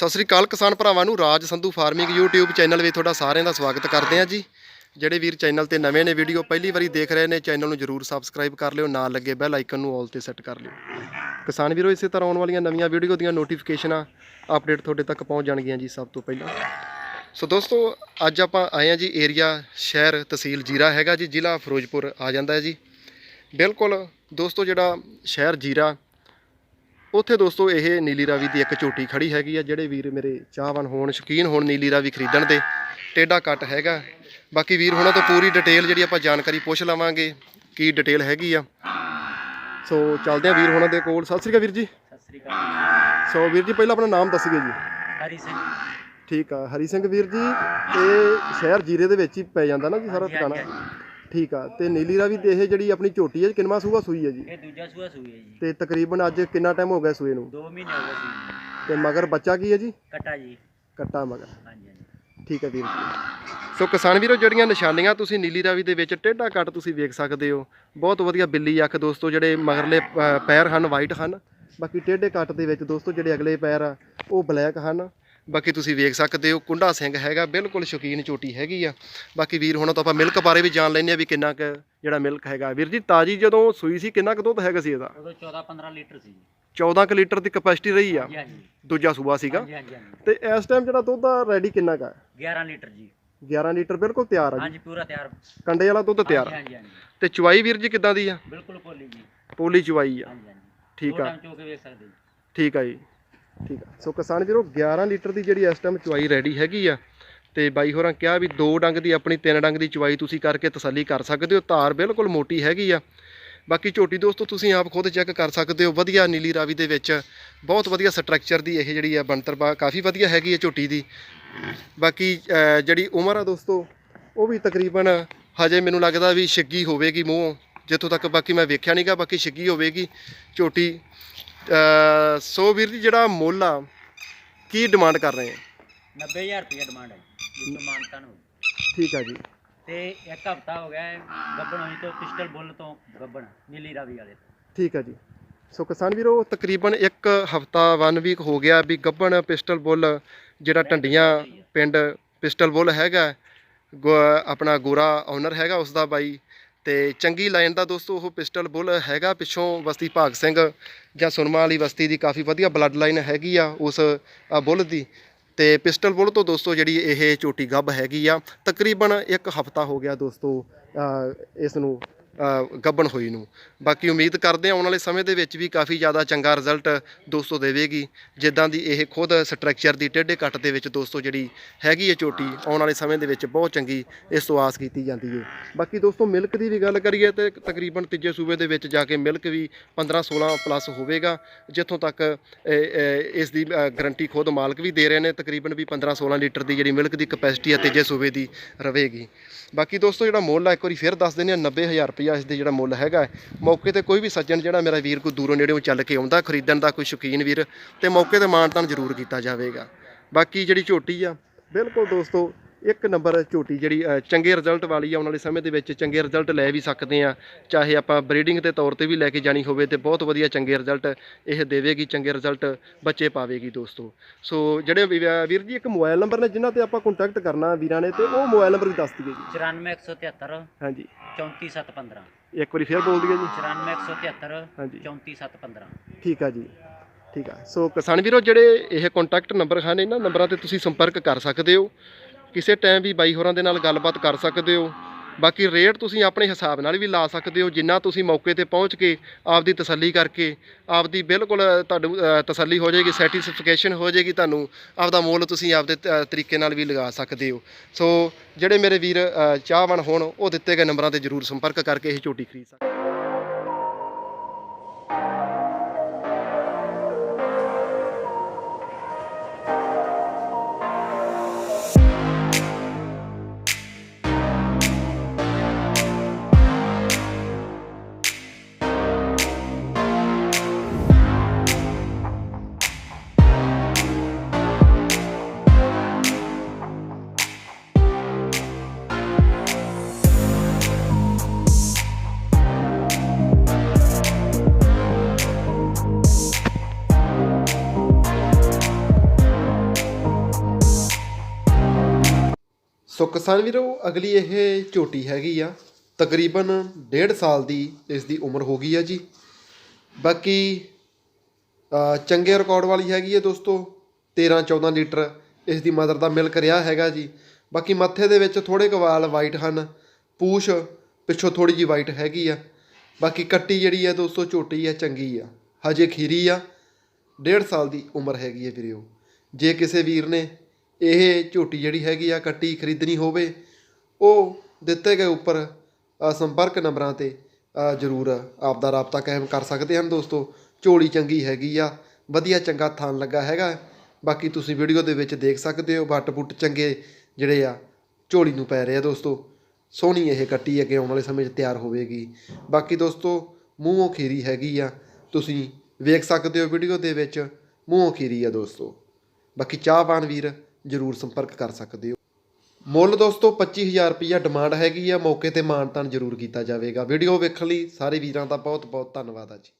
ਸਤਿ ਸ੍ਰੀ ਅਕਾਲ ਕਿਸਾਨ ਭਰਾਵਾਂ ਨੂੰ, Raj Sandhu farming YouTube channel ਵਿੱਚ ਤੁਹਾਡਾ ਸਾਰਿਆਂ ਦਾ ਸਵਾਗਤ ਕਰਦੇ ਹਾਂ ਜੀ। ਜਿਹੜੇ ਵੀਰ ਚੈਨਲ ਤੇ ਨਵੇਂ ਨੇ, ਵੀਡੀਓ ਪਹਿਲੀ ਵਾਰੀ ਦੇਖ ਰਹੇ ਨੇ, ਚੈਨਲ ਨੂੰ ਜਰੂਰ ਸਬਸਕ੍ਰਾਈਬ ਕਰ ਲਿਓ, ਨਾਲ ਲੱਗੇ ਬੈਲ ਆਈਕਨ ਨੂੰ ਆਲ ਤੇ ਸੈੱਟ ਕਰ ਲਿਓ। ਕਿਸਾਨ ਵੀਰੋ, ਇਸੇ ਤਰ੍ਹਾਂ ਆਉਣ ਵਾਲੀਆਂ ਨਵੀਆਂ ਵੀਡੀਓ ਦੀਆਂ ਨੋਟੀਫਿਕੇਸ਼ਨਾਂ ਅਪਡੇਟ ਤੁਹਾਡੇ ਤੱਕ ਪਹੁੰਚ ਜਾਣਗੀਆਂ ਜੀ ਸਭ ਤੋਂ ਪਹਿਲਾਂ। ਸੋ ਦੋਸਤੋ, ਅੱਜ ਆਪਾਂ ਆਏ ਹਾਂ ਜੀ ਏਰੀਆ ਸ਼ਹਿਰ ਤਹਿਸੀਲ ਜੀਰਾ ਹੈਗਾ ਜੀ, ਜ਼ਿਲ੍ਹਾ ਫਿਰੋਜ਼ਪੁਰ ਆ ਜਾਂਦਾ ਹੈ ਜੀ। ਬਿਲਕੁਲ ਦੋਸਤੋ, ਜਿਹੜਾ ਸ਼ਹਿਰ ਜੀਰਾ ਉੱਥੇ ਦੋਸਤੋ ਇਹ ਨੀਲੀ ਰਾਵੀ ਦੀ ਇੱਕ ਝੋਟੀ ਖੜੀ ਹੈਗੀ ਆ ਜਿਹੜੇ ਵੀਰ ਮੇਰੇ ਚਾਹਵਾਨ ਹੋਣ ਸ਼ੌਕੀਨ ਹੋਣ ਨੀਲੀ ਰਾਵੀ ਖਰੀਦਣ ਦੇ। ਟੇਡਾ ਕੱਟ ਹੈਗਾ। ਬਾਕੀ ਵੀਰ ਹੁਣਾਂ ਤੋਂ ਪੂਰੀ ਡਿਟੇਲ ਜਿਹੜੀ ਆਪਾਂ ਜਾਣਕਾਰੀ ਪੁੱਛ ਲਵਾਂਗੇ ਕੀ ਡਿਟੇਲ ਹੈਗੀ ਆ। ਸੋ ਚੱਲਦੇ ਆ ਵੀਰ ਹੁਣਾਂ ਦੇ ਕੋਲ। ਸਤਿ ਸ੍ਰੀ ਅਕਾਲ ਵੀਰ ਜੀ। ਸਤਿ ਸ੍ਰੀ ਅਕਾਲ ਸੋ ਵੀਰ ਜੀ ਪਹਿਲਾਂ ਆਪਣਾ ਨਾਮ ਦੱਸੀਏ ਜੀ। ਹਰੀ ਸਿੰਘ। ਠੀਕ ਆ ਹਰੀ ਸਿੰਘ ਵੀਰ ਜੀ ਇਹ ਸ਼ਹਿਰ ਜੀਰੇ ਦੇ ਵਿੱਚ ਹੀ ਪੈ ਜਾਂਦਾ ਨਾ ਜੀ ਸਾਰਾ ਟਿਕਾਣਾ? ਠੀਕ ਆ ਤੇ ਨੀਲੀ ਰਾਵੀ ਤੇ ਇਹ ਜਿਹੜੀ ਆਪਣੀ ਝੋਟੀ ਹੈ ਕਿੰਨਵਾਂ ਸੂਆ ਸੂਈ ਹੈ ਜੀ? ਇਹ ਦੂਜਾ ਸੂਆ ਸੂਈ ਹੈ ਜੀ। ਤੇ ਤਕਰੀਬਨ ਅੱਜ ਕਿੰਨਾ ਟਾਈਮ ਹੋ ਗਿਆ ਸੂਏ ਨੂੰ? 2 ਮਹੀਨੇ ਹੋ ਗਏ ਸੀ ਤੇ ਮਗਰ ਬੱਚਾ ਕੀ ਹੈ ਜੀ? ਕਟਾ ਜੀ। ਕੱਟਾ ਮਗਰ। ਹਾਂਜੀ ਹਾਂਜੀ। ਠੀਕ ਹੈ ਵੀਰ ਜੀ। ਸੋ ਕਿਸਾਨ ਵੀਰੋ ਜਿਹੜੀਆਂ ਨਿਸ਼ਾਨੀਆਂ ਤੁਸੀਂ ਨੀਲੀ ਰਾਵੀ ਦੇ ਵਿੱਚ ਟੇਢਾ ਕੱਟ ਤੁਸੀਂ ਵੇਖ ਸਕਦੇ ਹੋ। ਬਹੁਤ ਵਧੀਆ ਬਿੱਲੀ ਅੱਖ ਦੋਸਤੋ ਜਿਹੜੇ ਮਗਰਲੇ ਪੈਰ ਹਨ ਵਾਈਟ ਹਨ। ਬਾਕੀ ਟੇਢੇ ਕੱਟ ਦੇ ਵਿੱਚ ਦੋਸਤੋ ਜਿਹੜੇ ਅਗਲੇ ਪੈਰ ਆ ਉਹ ਬਲੈਕ ਹਨ। ਬਾਕੀ ਤੁਸੀਂ ਵੇਖ ਸਕਦੇ ਹੋ ਕੁੰਡਾ ਸਿੰਘ ਹੈਗਾ ਬਿਲਕੁਲ ਸ਼ੌਕੀਨ ਚੋਟੀ ਹੈਗੀ ਆ। ਬਾਕੀ ਵੀਰ ਹੁਣ ਤਾਂ ਆਪਾਂ ਮਿਲਕ ਬਾਰੇ ਵੀ ਜਾਣ ਲੈਂਦੇ ਆ ਵੀ ਕਿੰਨਾ ਕੁ ਜਿਹੜਾ ਮਿਲਕ ਹੈਗਾ। ਵੀਰ ਜੀ ਤਾਜੀ ਜਦੋਂ ਸੂਈ ਸੀ ਕਿੰਨਾ ਕੁ ਦੁੱਧ ਹੈਗਾ ਸੀ ਇਹਦਾ? ਉਦੋਂ 14 15 ਲੀਟਰ ਸੀ। ਜੀ 14 ਕੁ ਲੀਟਰ ਦੀ ਕਪੈਸਿਟੀ ਰਹੀ ਆ? ਦੂਜਾ ਸੂਆ ਸੀਗਾ। ਤੇ ਇਸ ਟਾਈਮ ਜਿਹੜਾ ਦੁੱਧ ਆ ਰੈਡੀ ਕਿੰਨਾ ਕਾ 11 ਲੀਟਰ ਜੀ। 11 ਲੀਟਰ ਬਿਲਕੁਲ ਤਿਆਰ ਆ ਜੀ। ਹਾਂਜੀ ਪੂਰਾ ਤਿਆਰ। ਕੰਡੇ ਵਾਲਾ ਦੁੱਧ ਤਿਆਰ। ਆ ਹਾਂਜੀ ਹਾਂਜੀ। ਤੇ ਚੁਆਈ ਵੀਰ ਜੀ ਕਿੱਦਾਂ ਦੀ ਆ? ਬਿਲਕੁਲ ਪੋਲੀ ਜੀ। ਪੋਲੀ ਚੁਆਈ ਆ। ਹਾਂਜੀ ਹਾਂਜੀ। ਠੀਕ ਆ। ਠੀਕ ਆ ਜੀ। ਠੀਕ ਆ। ਸੋ ਕਿਸਾਨ ਵੀਰੋ 11 ਲੀਟਰ ਦੀ ਜਿਹੜੀ ਇਸ ਟਾਈਮ ਚੁਆਈ ਰੈਡੀ ਹੈਗੀ ਆ ਤੇ ਬਾਈ ਹੋਰਾਂ ਕਿਹਾ ਵੀ ਦੋ ਡੰਗ ਦੀ ਆਪਣੀ, ਤਿੰਨ ਡੰਗ ਦੀ ਚੁਆਈ ਤੁਸੀਂ ਕਰਕੇ ਤਸੱਲੀ ਕਰ ਸਕਦੇ ਹੋ। ਧਾਰ ਬਿਲਕੁਲ ਮੋਟੀ ਹੈਗੀ ਆ। ਬਾਕੀ ਝੋਟੀ ਦੋਸਤੋ, ਤੁਸੀਂ ਆਪ ਖੁਦ ਚੈੱਕ ਕਰ ਸਕਦੇ ਹੋ। ਵਧੀਆ ਨੀਲੀ ਰਾਵੀ ਦੇ ਵਿੱਚ ਬਹੁਤ ਵਧੀਆ ਸਟਰਕਚਰ ਦੀ ਇਹ ਜਿਹੜੀ ਆ ਬਣਤਰ ਬਾ ਕਾਫੀ ਵਧੀਆ ਹੈਗੀ ਹੈ ਝੋਟੀ ਦੀ। ਬਾਕੀ ਜਿਹੜੀ ਉਮਰ ਆ ਦੋਸਤੋ, ਉਹ ਵੀ ਤਕਰੀਬਨ ਹਜੇ ਮੈਨੂੰ ਲੱਗਦਾ ਵੀ ਛਿੱਗੀ ਹੋਵੇਗੀ ਮੂੰਹ। ਜਿੱਥੋਂ ਤੱਕ ਬਾਕੀ ਮੈਂ ਵੇਖਿਆ ਨਹੀਂਗਾ ਬਾਕੀ ਛਿੱਗੀ ਹੋਵੇਗੀ ਝੋਟੀ। ਸੋ ਵੀਰ ਜੀ ਜਿਹੜਾ ਮੁੱਲ ਆ ਕੀ ਡਿਮਾਂਡ ਕਰ ਰਹੇ ਆ? 90000 ਰੁਪਏ ਡਿਮਾਂਡ ਹੈ ਜੀ ਮਾਨਤਾਨ ਹੋ ਠੀਕ ਆ ਜੀ। ਤੇ ਇੱਕ ਹਫਤਾ ਹੋ ਗਿਆ ਗੱਬਣ ਹੋਈ ਤੋਂ ਪਿਸਟਲ ਬੁੱਲ ਤੋਂ ਗੱਬਣ ਨੀਲੀ ਰਾਵੀ ਵਾਲੇ। ਠੀਕ ਆ ਜੀ। ਸੋ ਕਿਸਾਨ ਵੀਰੋ ਤਕਰੀਬਨ ਇੱਕ ਹਫਤਾ ਵਨ ਵੀਕ ਹੋ ਗਿਆ ਵੀ ਗੱਬਣ ਪਿਸਟਲ ਬੁੱਲ ਜਿਹੜਾ ਟੰਡੀਆਂ ਪਿੰਡ ਪਿਸਟਲ ਬੁੱਲ ਹੈਗਾ ਆਪਣਾ ਗੋਰਾ ਓਨਰ ਹੈਗਾ ਉਸ ਦਾ ਬਾਈ। ਤੇ ਚੰਗੀ ਲਾਈਨ ਦਾ ਦੋਸਤੋ, ਉਹ ਪਿਸਟਲ ਬੁੱਲ ਹੈਗਾ ਪਿੱਛੋਂ ਬਸਤੀ ਭਾਗ ਸਿੰਘ, ਜਾਂ ਸੁਨਮਾ ਵਾਲੀ ਬਸਤੀ ਦੀ ਕਾਫੀ ਵਧੀਆ ਬਲੱਡ ਲਾਈਨ ਹੈਗੀ ਆ ਉਸ ਬੁੱਲ ਦੀ। ਤੇ ਪਿਸਟਲ ਬੁੱਲ ਤੋਂ ਦੋਸਤੋ, ਜਿਹੜੀ ਇਹ ਝੋਟੀ ਗੱਬ ਹੈਗੀ ਆ, ਤਕਰੀਬਨ ਇੱਕ ਹਫਤਾ ਹੋ ਗਿਆ ਦੋਸਤੋ ਇਸ ਨੂੰ ਗੱਬਣ ਹੋਈ ਨੂੰ। ਬਾਕੀ ਉਮੀਦ ਕਰਦੇ ਹਾਂ ਆਉਣ ਵਾਲੇ ਸਮੇਂ ਦੇ ਵਿੱਚ ਵੀ ਕਾਫੀ ਜ਼ਿਆਦਾ ਚੰਗਾ ਰਿਜ਼ਲਟ ਦੋਸਤੋ ਦੇਵੇਗੀ। ਜਿੱਦਾਂ ਦੀ ਇਹ ਖੁਦ ਸਟਰਕਚਰ ਦੀ ਟੇਢੇ ਕੱਟ ਦੇ ਵਿੱਚ ਦੋਸਤੋ ਜਿਹੜੀ ਹੈਗੀ ਹੈ ਚੋਟੀ, ਆਉਣ ਵਾਲੇ ਸਮੇਂ ਦੇ ਵਿੱਚ ਬਹੁਤ ਚੰਗੀ ਇਸ ਤੋਂ ਆਸ ਕੀਤੀ ਜਾਂਦੀ ਹੈ ਬਾਕੀ ਦੋਸਤੋ ਮਿਲਕ ਦੀ ਵੀ ਗੱਲ ਕਰੀਏ ਤੇ ਤਕਰੀਬਨ ਤੀਜੇ ਸੂਬੇ ਦੇ ਵਿੱਚ ਜਾ ਕੇ ਮਿਲਕ ਵੀ 15 16 ਪਲੱਸ ਹੋਵੇਗਾ, ਜਿੱਥੋਂ ਤੱਕ ਇਸ ਦੀ ਗਰੰਟੀ ਖੁਦ ਮਾਲਕ ਵੀ ਦੇ ਰਹੇ ਨੇ, ਤਕਰੀਬਨ ਵੀ 15 16 ਲੀਟਰ ਦੀ ਜਿਹੜੀ ਮਿਲਕ ਦੀ ਕਪੈਸਿਟੀ ਹੈ ਤੀਜੇ ਸੂਬੇ ਦੀ ਰਹੇਗੀ। ਬਾਕੀ ਦੋਸਤੋ ਜਿਹੜਾ ਮੁੱਲ ਆ, ਇੱਕ ਵਾਰੀ ਫਿਰ ਦੱਸ ਦਿੰਦੇ ਆ 90000 ਰੁਪਇਆ ਇਸ ਦੇ ਜਿਹੜਾ ਮੁੱਲ ਹੈਗਾ ਮੌਕੇ ਤੇ ਕੋਈ ਵੀ ਸੱਜਣ ਜਿਹੜਾ ਮੇਰਾ ਵੀਰ ਕੋਈ ਦੂਰੋਂ ਨੇੜੇੋਂ ਚੱਲ ਕੇ ਆਉਂਦਾ, ਖਰੀਦਣ ਦਾ ਕੋਈ ਸ਼ੌਕੀਨ ਵੀਰ, ਤੇ ਮੌਕੇ ਤੇ ਮਾਨਤਾਨ ਜ਼ਰੂਰ ਕੀਤਾ ਜਾਵੇਗਾ। ਬਾਕੀ ਜਿਹੜੀ ਝੋਟੀ ਆ, ਬਿਲਕੁਲ ਦੋਸਤੋ ਇੱਕ ਨੰਬਰ ਝੋਟੀ ਜਿਹੜੀ ਚੰਗੇ ਰਿਜ਼ਲਟ ਵਾਲੀ ਆ ਆਉਣ ਵਾਲੇ ਸਮੇਂ ਦੇ ਵਿੱਚ ਚੰਗੇ ਰਿਜ਼ਲਟ ਲੈ ਵੀ ਸਕਦੇ ਆ। ਚਾਹੇ ਆਪਾਂ ਬਰੀਡਿੰਗ ਦੇ ਤੌਰ ਤੇ ਵੀ ਲੈ ਕੇ ਜਾਣੀ ਹੋਵੇ ਤੇ ਬਹੁਤ ਵਧੀਆ ਚੰਗੇ ਰਿਜ਼ਲਟ ਇਹ ਦੇਵੇਗੀ ਚੰਗੇ ਰਿਜ਼ਲਟ ਬੱਚੇ ਪਾਵੇਗੀ ਦੋਸਤੋ। ਸੋ ਜਿਹੜੇ ਵੀਰ ਜੀ ਇੱਕ ਮੋਬਾਈਲ ਨੰਬਰ ਨੇ ਜਿਨ੍ਹਾਂ ਤੇ ਆਪਾਂ ਕੰਟੈਕਟ ਕਰਨਾ ਵੀਰਾਂ ਨੇ ਤੇ ਉਹ ਮੋਬਾਈਲ ਨੰਬਰ ਵੀ ਦੱਸ ਦਈਏ ਜੀ। 94173 ਹਾਂਜੀ। 34715 ਇੱਕ ਵਾਰੀ ਫੇਰ ਬੋਲ ਦਈਏ ਜੀ। 94173 ਹਾਂਜੀ। 34715 ਠੀਕ ਆ ਜੀ। ਠੀਕ ਆ। ਸੋ ਕਿਸਾਨ ਵੀਰੋ ਜਿਹੜੇ ਇਹ ਕੰਟੈਕਟ ਨੰਬਰ ਹਨ ਇਹਨਾਂ ਨੰਬਰਾਂ ਤੇ ਤੁਸੀਂ ਸੰਪਰਕ ਕਰ ਸਕਦੇ ਹੋ। ਕਿਸੇ ਟਾਈਮ ਵੀ ਬਾਈ ਹੋਰਾਂ ਦੇ ਨਾਲ ਗੱਲਬਾਤ ਕਰ ਸਕਦੇ ਹੋ। ਬਾਕੀ ਰੇਟ ਤੁਸੀਂ ਆਪਣੇ ਹਿਸਾਬ ਨਾਲ ਵੀ ਲਾ ਸਕਦੇ ਹੋ ਜਿੰਨਾ ਤੁਸੀਂ ਮੌਕੇ ਤੇ ਪਹੁੰਚ ਕੇ ਆਪਦੀ ਤਸੱਲੀ ਕਰਕੇ ਆਪਦੀ ਬਿਲਕੁਲ ਤੁਹਾਨੂੰ ਤਸੱਲੀ ਹੋ ਜਾਏਗੀ ਸੈਟੀਸਫਿਕੇਸ਼ਨ ਹੋ ਜਾਏਗੀ ਤੁਹਾਨੂੰ ਆਪਦਾ ਮੁੱਲ ਤੁਸੀਂ ਆਪਦੇ ਤਰੀਕੇ ਨਾਲ ਵੀ ਲਗਾ ਸਕਦੇ ਹੋ। ਸੋ ਜਿਹੜੇ ਮੇਰੇ ਵੀਰ ਅ, ਚਾਹਵਾਨ ਹੋਣ ਉਹ ਦਿੱਤੇ ਗਏ ਨੰਬਰਾਂ ਤੇ ਜਰੂਰ ਸੰਪਰਕ ਕਰਕੇ ਇਹ ਝੋਟੀ ਖਰੀਦ ਸਕਦੇ ਸੋ ਕਿਸਾਨ ਵੀਰੋ, ਅਗਲੀ ਇਹ ਝੋਟੀ ਹੈਗੀ ਆ, ਤਕਰੀਬਨ 1.5 ਸਾਲ ਦੀ ਇਸ ਦੀ ਉਮਰ ਹੋ ਗਈ ਆ ਜੀ। ਬਾਕੀ ਚੰਗੇ ਰਿਕਾਰਡ ਵਾਲੀ ਹੈਗੀ ਹੈ ਦੋਸਤੋ 13 14 ਲੀਟਰ ਇਸ ਦੀ ਮਦਰ ਦਾ ਮਿਲਕ ਰਿਹਾ ਹੈਗਾ ਜੀ। ਬਾਕੀ ਮੱਥੇ ਦੇ ਵਿੱਚ ਥੋੜੇ ਕਵਾਲ ਵਾਈਟ ਹਨ, ਪੂਛ ਪਿੱਛੋਂ ਥੋੜੀ ਜੀ ਵਾਈਟ ਹੈਗੀ ਆ। ਬਾਕੀ ਕੱਟੀ ਜਿਹੜੀ ਆ ਦੋਸਤੋ, ਝੋਟੀ ਆ, ਚੰਗੀ ਆ, ਹਜੇ ਖੀਰੀ ਆ 1.5 ਸਾਲ ਦੀ ਉਮਰ ਹੈਗੀ ਹੈ ਵੀਰਿਓ ਜੇ ਕਿਸੇ ਵੀਰ ਨੇ ਇਹ ਝੋਟੀ ਜਿਹੜੀ ਹੈਗੀ ਆ, ਕੱਟੀ ਖਰੀਦਣੀ ਹੋਵੇ, ਉਹ ਦਿੱਤੇ ਗਏ ਉੱਪਰ ਸੰਪਰਕ ਨੰਬਰਾਂ ਤੇ ਜ਼ਰੂਰ ਆਪਦਾ ਰਾਬਤਾ ਕਾਇਮ ਕਰ ਸਕਦੇ ਹਨ ਦੋਸਤੋ। ਝੋਲੀ ਚੰਗੀ ਹੈਗੀ ਆ, ਵਧੀਆ ਚੰਗਾ ਥਾਨ ਲੱਗਾ ਹੈਗਾ। ਬਾਕੀ ਤੁਸੀਂ ਵੀਡੀਓ ਦੇ ਵਿੱਚ ਦੇਖ ਸਕਦੇ ਹੋ, ਵੱਟ ਬੁੱਟ ਚੰਗੇ ਜਿਹੜੇ ਆ, ਝੋਲੀ ਨੂੰ ਪੈ ਰਹੇ ਆ ਦੋਸਤੋ। ਸੋਹਣੀ ਇਹ ਕੱਟੀ ਅੱਗੇ ਆਉਣ ਵਾਲੇ ਸਮੇਂ 'ਚ ਤਿਆਰ ਹੋਵੇਗੀ। ਬਾਕੀ ਦੋਸਤੋ, ਮੂੰਹੋਂ ਖੀਰੀ ਹੈਗੀ ਆ, ਤੁਸੀਂ ਵੇਖ ਸਕਦੇ ਹੋ ਵੀਡੀਓ ਦੇ ਵਿੱਚ, ਮੂੰਹੋਂ ਖੀਰੀ ਆ ਦੋਸਤੋ। ਬਾਕੀ ਚਾਹਵਾਨ ਵੀਰ ਜਰੂਰ ਸੰਪਰਕ ਕਰ ਸਕਦੇ ਹੋ। ਮੁੱਲ ਦੋਸਤੋ 25000 ਰੁਪਈਆ ਡਿਮਾਂਡ ਹੈਗੀ ਆ। ਮੌਕੇ ਤੇ ਮਾਨਤਾਨ ਜਰੂਰ ਕੀਤਾ ਜਾਵੇਗਾ। ਵੀਡੀਓ ਵੇਖਣ ਲਈ ਸਾਰੇ ਵੀਰਾਂ ਦਾ ਬਹੁਤ ਬਹੁਤ ਧੰਨਵਾਦ ਆ ਜੀ।